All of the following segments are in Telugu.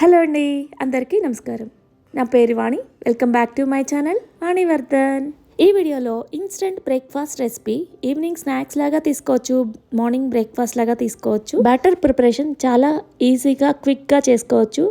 హలో అండి అందరికీ నమస్కారం. నా పేరు Vani welcome back to my channel Vanivardhan. ఈ వీడియోలో instant breakfast recipe evening snacks లాగా తీసుకోవచ్చు మార్నింగ్ బ్రేక్ఫాస్ట్ లాగా తీసుకోవచ్చు. బ్యాటర్ ప్రిపరేషన్ చాలా ఈజీగా క్విక్గా చేసుకోవచ్చు.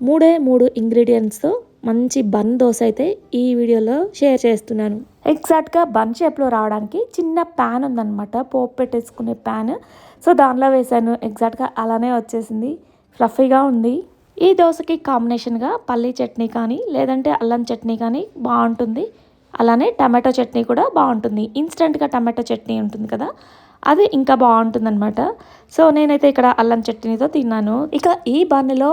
మూడే మూడు ఇంగ్రీడియంట్స్తో మంచి బన్ దోశ అయితే ఈ వీడియోలో షేర్ చేస్తున్నాను. ఎగ్జాక్ట్గా బన్ షేప్లో రావడానికి చిన్న ప్యాన్ ఉందన్నమాట. పోపు పెట్టేసుకునే ప్యాన్. సో దానిలో వేసాను ఎగ్జాక్ట్గా అలానే వచ్చేసింది. ఫ్లఫీగా ఉంది. ఈ దోశకి కాంబినేషన్గా పల్లీ చట్నీ కానీ లేదంటే అల్లం చట్నీ కానీ బాగుంటుంది. అలానే టమాటో చట్నీ కూడా బాగుంటుంది. ఇన్స్టెంట్గా టమాటో చట్నీ ఉంటుంది కదా అది ఇంకా బాగుంటుంది అనమాట సో నేనైతే ఇక్కడ అల్లం చట్నీతో తిన్నాను. ఇక ఈ బన్నులో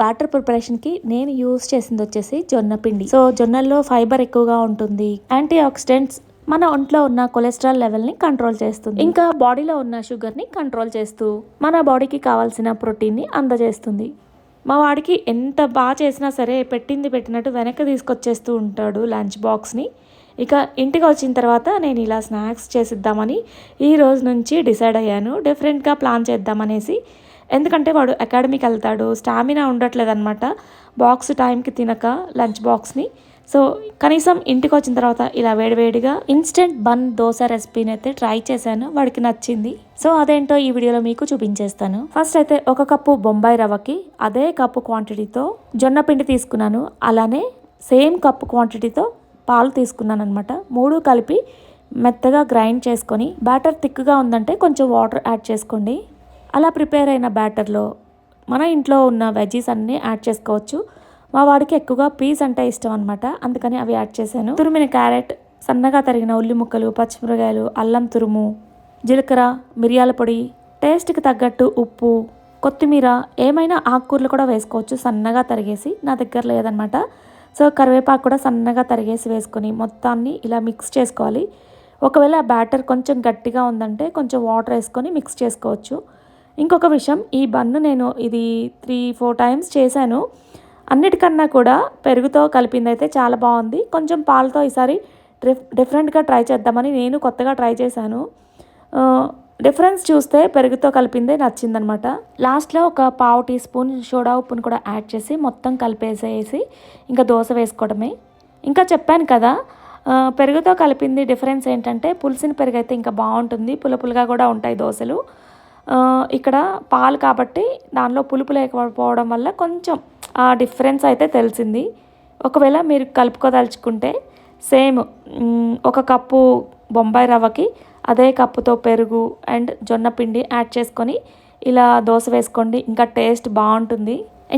బ్యాటర్ ప్రిపరేషన్కి నేను యూస్ చేసింది వచ్చేసి జొన్న పిండి. సో జొన్నల్లో ఫైబర్ ఎక్కువగా ఉంటుంది. యాంటీ ఆక్సిడెంట్స్ మన ఒంట్లో ఉన్న కొలెస్ట్రాల్ లెవెల్ని కంట్రోల్ చేస్తుంది. ఇంకా బాడీలో ఉన్న షుగర్ని కంట్రోల్ చేస్తూ మన బాడీకి కావాల్సిన ప్రోటీన్ని అందజేస్తుంది. మా వాడికి ఎంత బాగా చేసినా సరే పెట్టింది పెట్టినట్టు వెనక్కి తీసుకొచ్చేస్తూ ఉంటాడు లంచ్ బాక్స్ని. ఇక ఇంటికి వచ్చిన తర్వాత నేను ఇలా స్నాక్స్ చేసిద్దామని ఈ రోజు నుంచి డిసైడ్ అయ్యాను. డిఫరెంట్గా ప్లాన్ చేద్దామనేసి. ఎందుకంటే వాడు అకాడమీకి వెళ్తాడు స్టామినా ఉండట్లేదు అనమాట బాక్స్ టైంకి తినక లంచ్ బాక్స్ని. సో కనీసం ఇంటికి వచ్చిన తర్వాత ఇలా వేడివేడిగా ఇన్స్టెంట్ బన్ దోశ రెసిపీని అయితే ట్రై చేశాను. వాడికి నచ్చింది. సో అదేంటో ఈ వీడియోలో మీకు చూపించేస్తాను. ఫస్ట్ అయితే ఒక కప్పు బొంబాయి రవ్వకి అదే కప్పు క్వాంటిటీతో జొన్న పిండి తీసుకున్నాను. అలానే సేమ్ కప్పు క్వాంటిటీతో పాలు తీసుకున్నాను అనమాట మూడు కలిపి మెత్తగా గ్రైండ్ చేసుకొని బ్యాటర్ థిక్గా ఉందంటే కొంచెం వాటర్ యాడ్ చేసుకోండి. అలా ప్రిపేర్ అయిన బ్యాటర్లో మన ఇంట్లో ఉన్న వెజీస్ అన్నీ యాడ్ చేసుకోవచ్చు. మా వాడికి ఎక్కువగా పీస్ అంటే ఇష్టం అనమాట అందుకని అవి యాడ్ చేశాను. తురిమిన క్యారెట్ సన్నగా తరిగిన ఉల్లి ముక్కలు పచ్చిమిరకాయలు అల్లం తురుము జీలకర్ర మిరియాల పొడి టేస్ట్కి తగ్గట్టు ఉప్పు కొత్తిమీర ఏమైనా ఆకుకూరలు కూడా వేసుకోవచ్చు. సన్నగా తరిగేసి నా దగ్గర లేదనమాట సో కరివేపాకు కూడా సన్నగా తరిగేసి వేసుకొని మొత్తాన్ని ఇలా మిక్స్ చేసుకోవాలి. ఒకవేళ బ్యాటర్ కొంచెం గట్టిగా ఉందంటే కొంచెం వాటర్ వేసుకొని మిక్స్ చేసుకోవచ్చు. ఇంకొక విషయం ఈ బన్ను నేను ఇది త్రీ ఫోర్ టైమ్స్ చేశాను. అన్నిటికన్నా కూడా పెరుగుతో కలిపింది అయితే చాలా బాగుంది. కొంచెం పాలతో ఈసారి డిఫ్ డిఫరెంట్గా ట్రై చేద్దామని నేను కొత్తగా ట్రై చేశాను. డిఫరెన్స్ చూస్తే పెరుగుతో కలిపిందే నచ్చిందనమాట. లాస్ట్లో ఒక పావు టీ స్పూన్ సోడా ఉప్పును కూడా యాడ్ చేసి మొత్తం కలిపేసేసి ఇంకా దోశ వేసుకోవడమే. ఇంకా చెప్పాను కదా పెరుగుతో కలిపింది డిఫరెన్స్ ఏంటంటే పులిసిన పెరుగు అయితే ఇంకా బాగుంటుంది. పులుపులుగా కూడా ఉంటాయి దోశలు. ఇక్కడ పాలు కాబట్టి దానిలో పులుపు లేకపోవడం వల్ల కొంచెం ఆ డిఫరెన్స్ అయితే తెలిసింది. ఒకవేళ మీరు కలుపుకోదలుచుకుంటే సేమ్ ఒక కప్పు బొంబాయి రవ్వకి అదే కప్పుతో పెరుగు అండ్ జొన్న పిండి యాడ్ చేసుకొని ఇలా దోశ వేసుకోండి. ఇంకా టేస్ట్ బాగుంటుంది.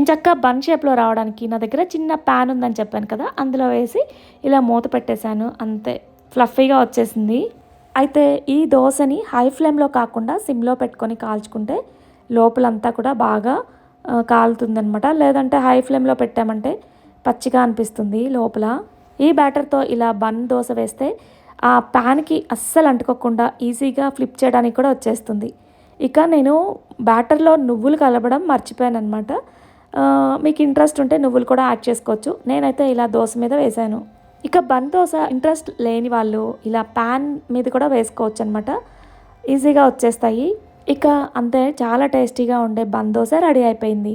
చక్క బన్ షేప్లో రావడానికి నా దగ్గర చిన్న ప్యాన్ ఉందని చెప్పాను కదా అందులో వేసి ఇలా మూత పెట్టేశాను. అంతే ఫ్లఫీగా వచ్చేసింది. అయితే ఈ దోశని హై ఫ్లేమ్లో కాకుండా సిమ్లో పెట్టుకొని కాల్చుకుంటే లోపలంతా కూడా బాగా కాలుతుందనమాట లేదంటే హై ఫ్లేమ్లో పెట్టామంటే పచ్చిగా అనిపిస్తుంది లోపల. ఈ బ్యాటర్తో ఇలా బన్ దోశ వేస్తే ఆ ప్యాన్కి అస్సలు అంటుకోకుండా ఈజీగా ఫ్లిప్ చేయడానికి కూడా వచ్చేస్తుంది. ఇక నేను బ్యాటర్లో నువ్వులు కలపడం మర్చిపోయాను అనమాట మీకు ఇంట్రెస్ట్ ఉంటే నువ్వులు కూడా యాడ్ చేసుకోవచ్చు. నేనైతే ఇలా దోశ మీద వేశాను. ఇక బన్ దోశ ఇంట్రెస్ట్ లేని వాళ్ళు ఇలా ప్యాన్ మీద కూడా వేసుకోవచ్చు అనమాట ఈజీగా వచ్చేస్తాయి. ఇక అంతే చాలా టేస్టీగా ఉండే బందోస రెడీ అయిపోయింది.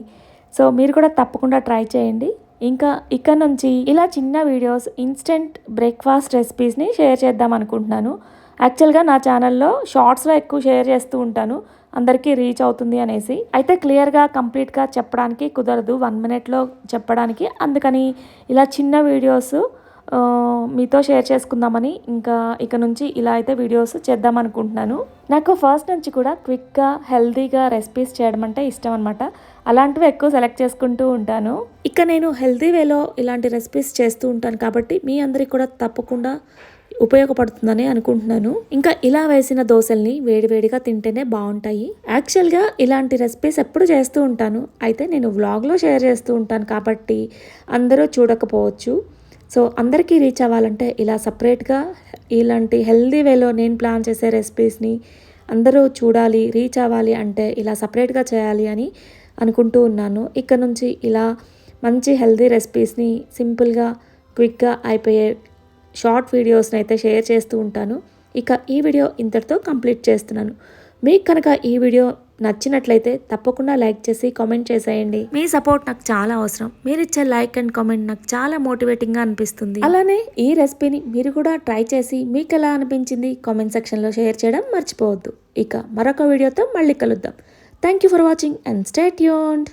సో మీరు కూడా తప్పకుండా ట్రై చేయండి. ఇంకా ఇక్కడ నుంచి ఇలా చిన్న వీడియోస్ ఇన్స్టెంట్ బ్రేక్ఫాస్ట్ రెసిపీస్ని షేర్ చేద్దాం అనుకుంటున్నాను. యాక్చువల్గా నా ఛానల్లో షార్ట్స్లో ఎక్కువ షేర్ చేస్తూ ఉంటాను. అందరికీ రీచ్ అవుతుంది అనేసి. అయితే క్లియర్గా కంప్లీట్గా చెప్పడానికి కుదరదు. వన్ మినిట్లో చెప్పడానికి. అందుకని ఇలా చిన్న వీడియోస్ మీతో షేర్ చేసుకుందామని ఇంకా ఇక నుంచి ఇలా అయితే వీడియోస్ చేద్దాం అనుకుంటున్నాను. నాకు ఫస్ట్ నుంచి కూడా క్విక్గా హెల్తీగా రెసిపీస్ చేయడం అంటే ఇష్టం అనమాట అలాంటివి ఎక్కువ సెలెక్ట్ చేసుకుంటూ ఉంటాను. ఇక నేను హెల్తీ వేలో ఇలాంటి రెసిపీస్ చేస్తూ ఉంటాను కాబట్టి మీ అందరికి కూడా తప్పకుండా ఉపయోగపడుతుందని అనుకుంటున్నాను. ఇంకా ఇలా వేసిన దోశల్ని వేడివేడిగా తింటేనే బాగుంటాయి. యాక్చువల్గా ఇలాంటి రెసిపీస్ ఎప్పుడు చేస్తూ ఉంటాను. అయితే నేను వ్లాగ్లో షేర్ చేస్తూ ఉంటాను కాబట్టి అందరూ చూడకపోవచ్చు. సో అందరికీ రీచ్ అవ్వాలంటే ఇలా సపరేట్గా ఇలాంటి హెల్దీ వేలో నేను ప్లాన్ చేసే రెసిపీస్ని అందరూ చూడాలి రీచ్ అవ్వాలి అంటే ఇలా సపరేట్గా చేయాలి అని అనుకుంటూ ఉన్నాను. ఇక్కడ నుంచి ఇలా మంచి హెల్దీ రెసిపీస్ని సింపుల్గా క్విక్గా అయిపోయే షార్ట్ వీడియోస్ని అయితే షేర్ చేస్తూ ఉంటాను. ఇక ఈ వీడియో ఇంతటితో కంప్లీట్ చేస్తున్నాను. మీకు కనుక ఈ వీడియో నచ్చినట్లయితే తప్పకుండా లైక్ చేసి కామెంట్ చేసేయండి. మీ సపోర్ట్ నాకు చాలా అవసరం. మీరు ఇచ్చే లైక్ అండ్ కామెంట్ నాకు చాలా మోటివేటింగ్గా అనిపిస్తుంది. అలానే ఈ రెసిపీని మీరు కూడా ట్రై చేసి మీకు ఎలా అనిపించింది కామెంట్ సెక్షన్లో షేర్ చేయడం మర్చిపోవద్దు. ఇక మరొక వీడియోతో మళ్ళీ కలుద్దాం. Thank you for watching and stay tuned